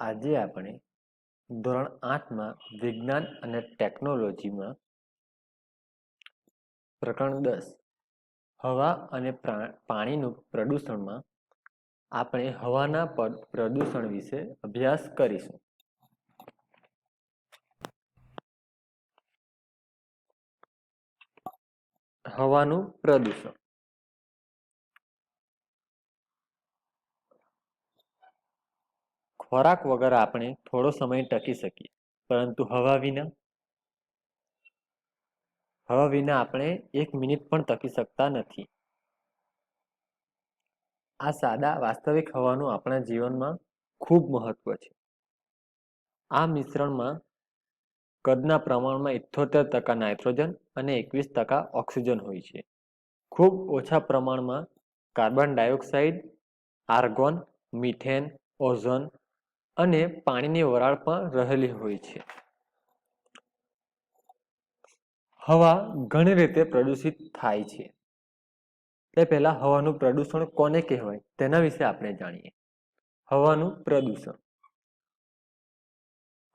આજે આપણે ધોરણ આઠમાં વિજ્ઞાન અને ટેકનોલોજીમાં પ્રકરણ દસ, હવા અને પાણીનું પ્રદૂષણમાં આપણે હવાના પ્રદૂષણ વિશે અભ્યાસ કરીશું. હવાનું પ્રદૂષણ. ખોરાક વગર આપણે થોડો સમય ટકી શકીએ. પરંતુ હવા વિના? હવા વિના આપણે એક મિનિટ પણ ટકી શકતા નથી. આ સાદા વાસ્તવિક હવાનું આપણા જીવનમાં ખૂબ મહત્વ છે. આ મિશ્રણમાં કદના પ્રમાણમાં ઇઠ્ઠોતેર ટકા નાઇટ્રોજન અને એકવીસ ટકા ઓક્સિજન હોય છે. ખૂબ ઓછા પ્રમાણમાં carbon dioxide, argon, methane, ozone અને પાણીની વરાળ પણ રહેલી હોય છે. હવા ઘણી રીતે પ્રદૂષિત થાય છે. તે પહેલા હવાનું પ્રદૂષણ કોને કહેવાય તેના વિશે આપણે જાણીએ. હવાનું પ્રદૂષણ.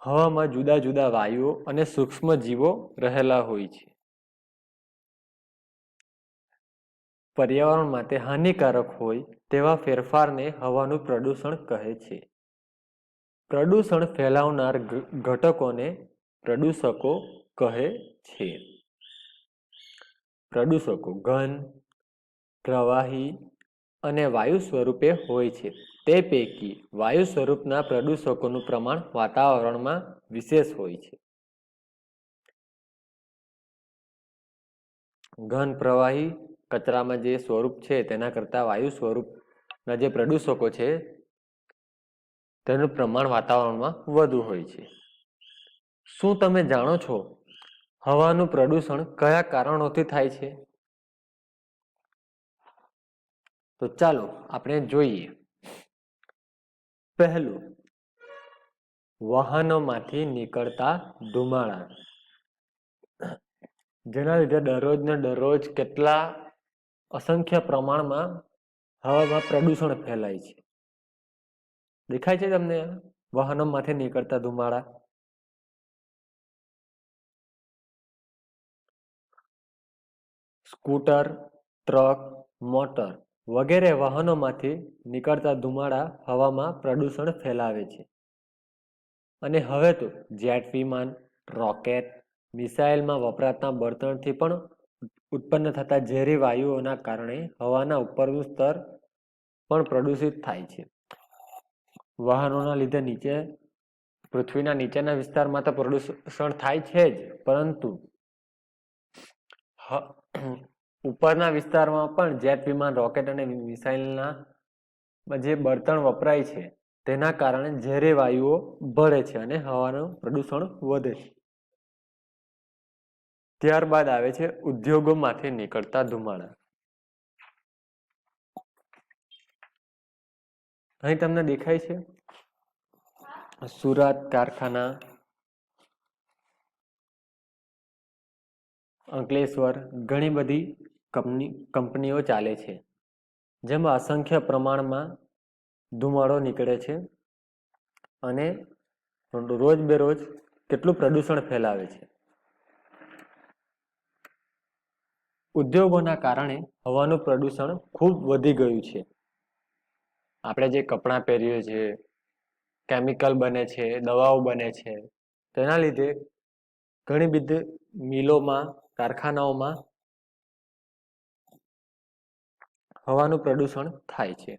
હવામાં જુદા જુદા વાયુઓ અને સૂક્ષ્મ જીવો રહેલા હોય છે. પર્યાવરણ માટે હાનિકારક હોય તેવા ફેરફારને હવાનું પ્રદૂષણ કહે છે. પ્રદૂષણ ફેલાવનાર ઘટકોને પ્રદૂષકો કહે છે. પ્રદૂષકો ઘન, પ્રવાહી અને વાયુ સ્વરૂપે હોય છે. તે પૈકી વાયુ સ્વરૂપના પ્રદૂષકોનું પ્રમાણ વાતાવરણમાં વિશેષ હોય છે. ઘન, પ્રવાહી કચરામાં જે સ્વરૂપ છે તેના કરતાં વાયુ સ્વરૂપના જે પ્રદૂષકો છે તેનું પ્રમાણ વાતાવરણમાં વધુ હોય છે. શું તમે જાણો છો હવાનું પ્રદૂષણ કયા કારણોથી થાય છે? તો ચાલો આપણે જોઈએ. પહેલું, વાહનોમાંથી નીકળતા ધુમાડા. જેના લીધે દરરોજ ને દરરોજ કેટલા અસંખ્ય પ્રમાણમાં હવામાં પ્રદૂષણ ફેલાય છે. દેખાય છે તમને? વાહનોમાંથી નીકળતા ધુમાડા? સ્કૂટર, ટ્રક, મોટર વગેરે વાહનોમાંથી નીકળતા ધુમાડા હવામાં પ્રદૂષણ ફેલાવે છે. અને હવે તો જેટ વિમાન, રોકેટ, મિસાઇલમાં વપરાતા બળતણથી પણ ઉત્પન્ન થતા ઝેરી વાયુઓના કારણે હવાના ઉપરનું સ્તર પણ પ્રદૂષિત થાય છે. વાહનોના લીધે નીચે, પૃથ્વીના નીચેના વિસ્તારમાં તો પ્રદૂષણ થાય છે જ, પરંતુ ઉપરના વિસ્તારમાં પણ જેટ વિમાન, રોકેટ અને મિસાઇલના જે બળતણ વપરાય છે, તેના કારણે ઝેરી વાયુઓ ભળે છે અને હવાનું પ્રદૂષણ વધે છે. ત્યારબાદ આવે છે ઉદ્યોગોમાંથી નીકળતા ધુમાડા. અહીં તમને દેખાય છે સુરત, કારખાના, અંકલેશ્વર, ઘણી બધી કંપની, કંપનીઓ ચાલે છે, જેમાં અસંખ્ય પ્રમાણમાં ધુમાડો નીકળે છે અને રોજ બેરોજ કેટલું પ્રદૂષણ ફેલાવે છે. ઉદ્યોગોના કારણે હવાનું પ્રદૂષણ ખૂબ વધી ગયું છે. આપણે જે કપડાં પહેરીએ છીએ કેમિકલ બને છે, દવાઓ બને છે, તેના લીધે ઘણી બધી મિલોમાં, કારખાનાઓમાં હવાનું પ્રદૂષણ થાય છે.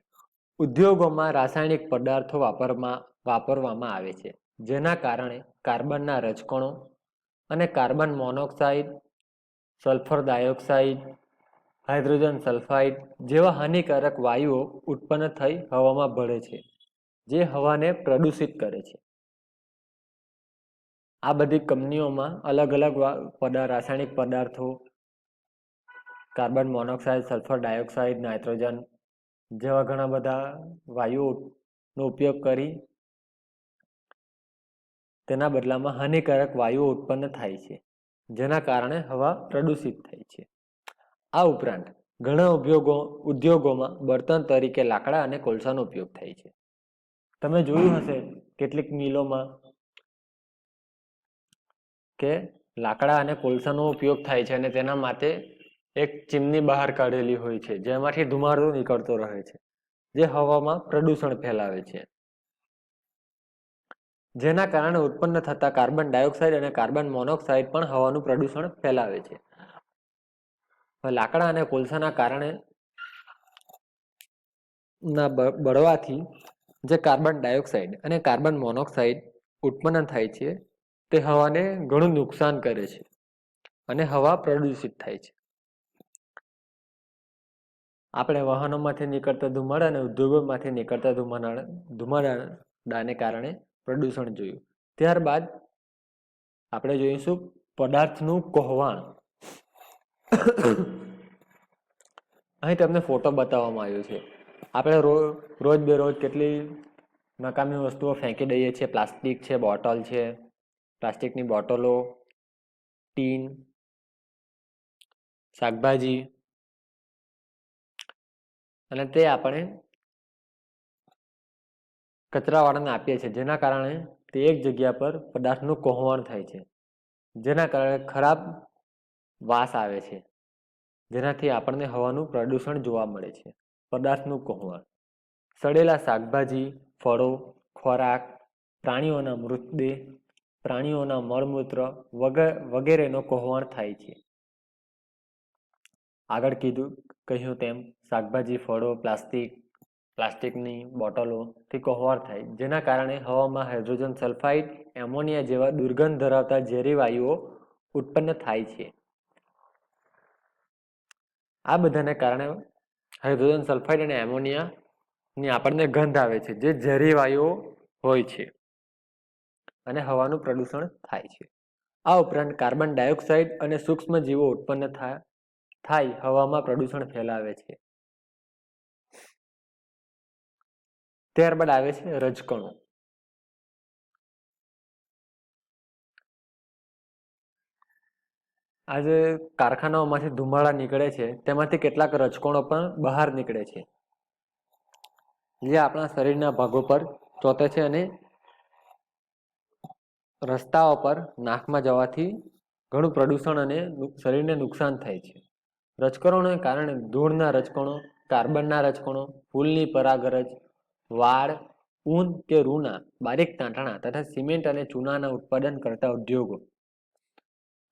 ઉદ્યોગોમાં રાસાયણિક પદાર્થો વાપરમાં, વાપરવામાં આવે છે, જેના કારણે કાર્બનના રજકણો અને carbon monoxide, sulphur dioxide hydrogen sulphide જેવા હાનિકારક વાયુઓ ઉત્પન્ન થઈ હવામાં ભળે છે, જે હવાને પ્રદૂષિત કરે છે. આ બધી કંપનીઓમાં અલગ અલગ રાસાયણિક પદાર્થો, carbon monoxide, sulphur dioxide, nitrogen જેવા ઘણા બધા વાયુઓનો ઉપયોગ કરી તેના બદલામાં હાનિકારક વાયુઓ ઉત્પન્ન થાય છે, જેના કારણે હવા પ્રદૂષિત થાય છે. આ ઉપરાંત ઘણા ઉદ્યોગો, ઉદ્યોગોમાં બળતણ તરીકે લાકડા અને કોલસાનો ઉપયોગ થાય છે. તમે જોયું હશે કેટલીક મિલોમાં કે લાકડા અને કોલસાનો ઉપયોગ થાય છે અને તેના માટે એક ચીમની બહાર કાઢેલી હોય છે, જેમાંથી ધુમાડો નીકળતો રહે છે, જે હવામાં પ્રદૂષણ ફેલાવે છે. જેના કારણે ઉત્પન્ન થતા કાર્બન ડાયોક્સાઇડ અને કાર્બન મોનોક્સાઇડ પણ હવાનું પ્રદૂષણ ફેલાવે છે. લાકડા અને કોલસાના કારણે ના બળવાથી જે કાર્બન ડાયોક્સાઇડ અને કાર્બન મોનોક્સાઇડ ઉત્પન્ન થાય છે, તે હવાને ઘણું નુકસાન કરે છે અને હવા પ્રદૂષિત થાય છે. આપણે વાહનોમાંથી નીકળતા ધુમાડા અને ઉદ્યોગોમાંથી નીકળતા ધુમાડા, ધુમાડાને કારણે પ્રદૂષણ જોયું. ત્યારબાદ આપણે જોઈશું પદાર્થનું કોહવાણ અહીં તમને ફોટો બતાવવામાં આવ્યો છે. આપણે રોજ રોજ બેરોજ કેટલી નકામી વસ્તુઓ ફેંકી દઈએ છીએ. પ્લાસ્ટિક છે, બોટલ છે, પ્લાસ્ટિકની બોટલો, ટીન, શાકભાજી. અને તે આપણે કચરાવાળાને આપીએ છીએ, જેના કારણે તે એક જગ્યા પર પદાર્થનું કોહવાણ થાય છે. જેના કારણે ખરાબ વાસ આવે છે. જેનાથી આપણને હવાનું પ્રદૂષણ જોવા મળે છે. પદાર્થનું કોહવાણ. સડેલા શાકભાજી, ફળો, ખોરાક, પ્રાણીઓના મૃતદેહ, પ્રાણીઓના મળમૂત્ર વગર, વગેરેનો કોહવણ થાય છે. આગળ કીધું, કહ્યું તેમ શાકભાજી, ફળો, પ્લાસ્ટિક, પ્લાસ્ટિકની બોટલોથી કોહવાર થાય. જેના કારણે હવામાં હાઇડ્રોજન સલ્ફાઇડ, એમોનિયા જેવા દુર્ગંધ ધરાવતા ઝેરી વાયુઓ ઉત્પન્ન થાય છે. આ બધાને કારણે હાઇડ્રોજન સલ્ફાઇડ અને એમોનિયાની આપણને ગંધ આવે છે, જે ઝેરી વાયુઓ હોય છે અને હવાનું પ્રદૂષણ થાય છે. આ ઉપરાંત કાર્બન ડાયોક્સાઇડ અને સૂક્ષ્મ જીવો ઉત્પન્ન થાય હવામાં પ્રદૂષણ ફેલાવે છે. ત્યારબાદ આવે છે રજકણો. આજે કારખાનાઓમાંથી ધુમાડા નીકળે છે, તેમાંથી કેટલાક રજકણો પણ બહાર નીકળે છે. જે આપણા શરીરના ભાગો પર ચોંટે છે અને રસ્તાઓ પર નાકમાં જવાથી ઘણું પ્રદૂષણ અને શરીરને નુકસાન થાય છે. રજકણોને કારણે ધૂળના રજકણો, કાર્બનના રજકણો, ફૂલની પરાગરજ, વાળ, ઊન કે રૂના, બારીક તાંટણા તથા સિમેન્ટ અને ચૂનાના ઉત્પાદન કરતા ઉદ્યોગો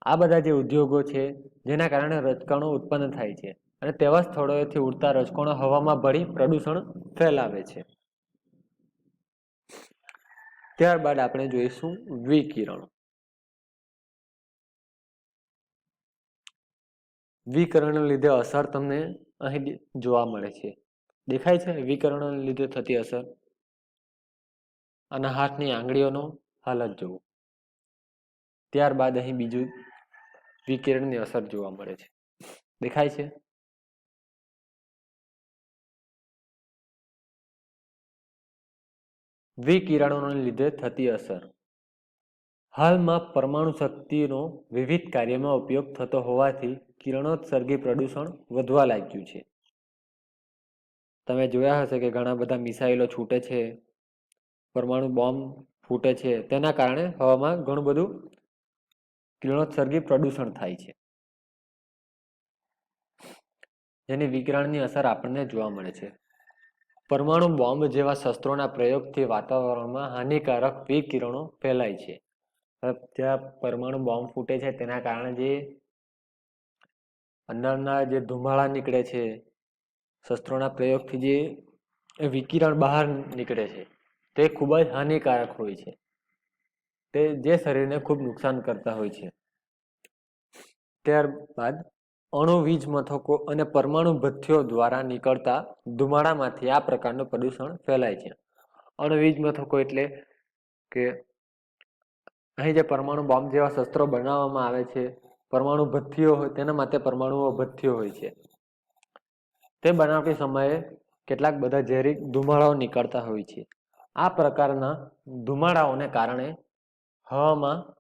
આ બધા જે ઉદ્યોગો છે, જેના કારણે રજકણો ઉત્પન્ન થાય છે અને તેવા સ્થળોએથી ઉડતા રજકણો હવામાં ભળી પ્રદૂષણ ફેલાવે છે. ત્યારબાદ આપણે જોઈશું વિકિરણો. વિકિરણને લીધે અસર તમને અહીં જોવા મળે છે. દેખાય છે વિકરણ લીધે થતી અસર? અને હાથની આંગળીઓનો હાલત જોવું. ત્યારબાદ અહીં બીજું વિકિરણની અસર જોવા મળે છે. દેખાય છે? વિકિરણોને લીધે થતી અસર. હાલમાં પરમાણુ શક્તિનો વિવિધ કાર્યમાં ઉપયોગ થતો હોવાથી કિરણોત્સર્ગી પ્રદૂષણ વધવા લાગ્યું છે. તમે જોયા હશે કે ઘણા બધા મિસાઇલો છૂટે છે, પરમાણુ બોમ્બ ફૂટે છે, તેના કારણે હવામાં ઘણું બધું કિરણોત્સર્ગી પ્રદૂષણ થાય છે. જેની વિકિરણની અસર આપણને જોવા મળે છે. પરમાણુ બોમ્બ જેવા શસ્ત્રોના પ્રયોગથી વાતાવરણમાં હાનિકારક વિકિરણો ફેલાય છે. ત્યાં પરમાણુ બોમ્બ ફૂટે છે, તેના કારણે જે અંદરના જે ધુમાડા નીકળે છે, શસ્ત્રોના પ્રયોગથી જે વિકિરણ બહાર નીકળે છે, તે ખૂબ જ હાનિકારક હોય છે. તે જે શરીરને ખૂબ નુકસાન કરતા હોય છે. ત્યારબાદ અણુ વીજ મથકો અને પરમાણુ ભથ્થીઓ દ્વારા નીકળતા ધુમાડામાંથી આ પ્રકારનું પ્રદૂષણ ફેલાય છે. અણુ વીજ મથકો એટલે કે અહીં જે પરમાણુ બોમ્બ જેવા શસ્ત્રો બનાવવામાં આવે છે, પરમાણુ ભથ્થીઓ હોય, તેના માટે પરમાણુઓ ભથ્થીઓ હોય છે. તે બનાવતી સમયે કેટલાક બધા ઝેરી ધુમાડાઓ નીકળતા હોય છે. આ પ્રકારના ધુમાડાઓને કારણે હવામાં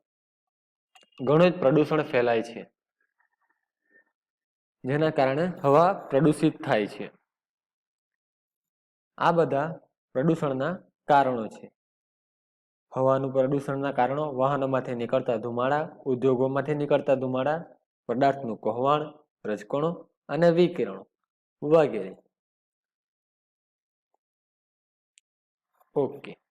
ઘણું જ પ્રદૂષણ ફેલાય છે. જેના કારણે હવા પ્રદૂષિત થાય છે. આ બધા પ્રદૂષણના કારણો છે. હવાનું પ્રદૂષણના કારણો વાહનોમાંથી નીકળતા ધુમાડા, ઉદ્યોગોમાંથી નીકળતા ધુમાડા, પદાર્થનું કોહવાણ, રજકણો અને વિકિરણો વગેરે. ઓકે.